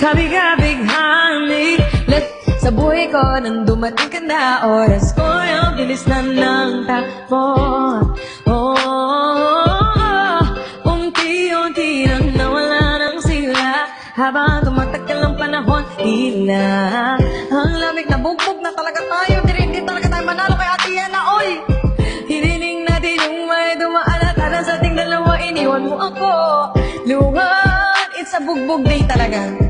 Kabigabighani Let sa buhay ko nang dumating ka na Oras ko yung bilis na ng takbo oh, Unti-unti nang nawala ng sila. Habang tumatagal ang panahon Tila Ang lamig na bugbog na talaga tayo Di rin talaga tayo manalo. Kay Ate Yana Oy! Hiniling natin yung may dumaan at alam sa ating dalawa Iniwan mo ako. Luhan It's a bugbog day talaga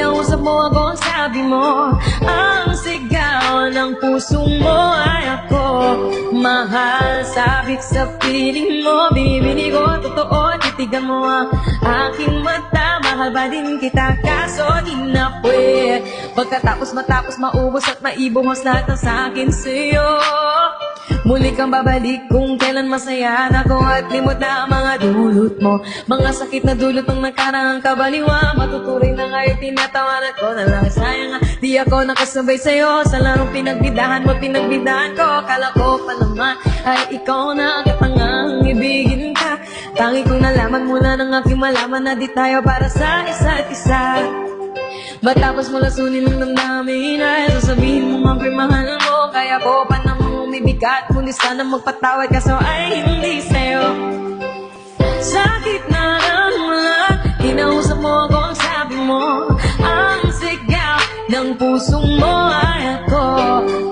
Kinausap mo ako Sabi mo Ang sigaw ng puso mo Ay ako. Mahal Sabik sa piling mo Binibini ko Totoo Titigan mo ang aking mata. Mahal ba din kita? Kaso di na pwede Pagkatapos matapos maubos At maibuhos lahat ng sa akin sa'yo Muli kang babalik kung kailan masaya na ko At limot na ang mga dulot mo. Mga sakit na dulot ng nakarang kabaliwa. Matuturing na ngayon tinatawanan ko na lang. Sayang di ako nakasabay sa'yo. Sa larong pinagbidahan mo, pinagbidahan ko. Kala ko pa naman ay ikaw na katangang ibigin ka. Tangi kong nalaman mula ng aking malaman Na di tayo para sa isa't isa. Matapos mo lasunin ng damdamin Ay sasabihin mo man mahal mo Kaya ko pa namang umibigat Ngunit sana magpatawad kaso ay hindi sa'yo. Sakit na ng ulan Kinausap mo ako ang sabi mo Ang sigaw ng pusong mo ay ako.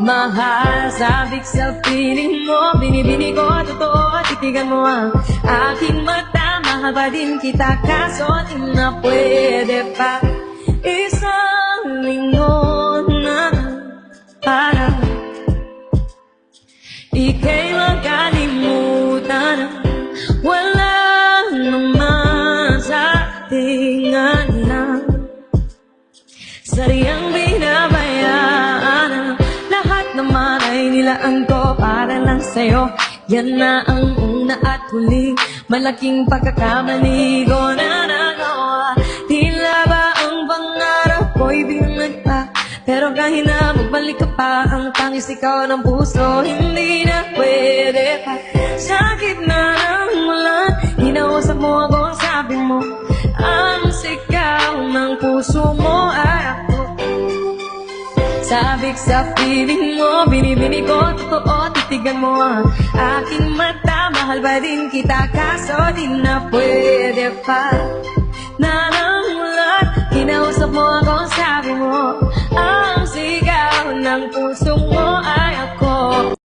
Mahal sabik sa piling mo Binibini ko totoo Titigan mo ang aking mata. Mahal pa din kita kaso di na pwede pa Sariyang binabayaan. Lahat naman ay nilaan ko para lang sa'yo. Yan na ang una at huli. Malaking pagkakamali ko na nagawa Tila ba ang pangarap ko'y binag pa Pero kahit na magbalik ka pa Ang tangis ikaw ng puso Hindi na pwede pa. Sakit na ng ulan Hinausap mo ako ang sabi mo Ang sigaw ng puso Sabik sa piling mo Binibini ko totoo Titigan mo ang aking mata. Mahal ba din kita Kaso di na pwede pa. Nanangulat Kinausap mo ako Sabi mo Ang sigaw ng puso mo ay ako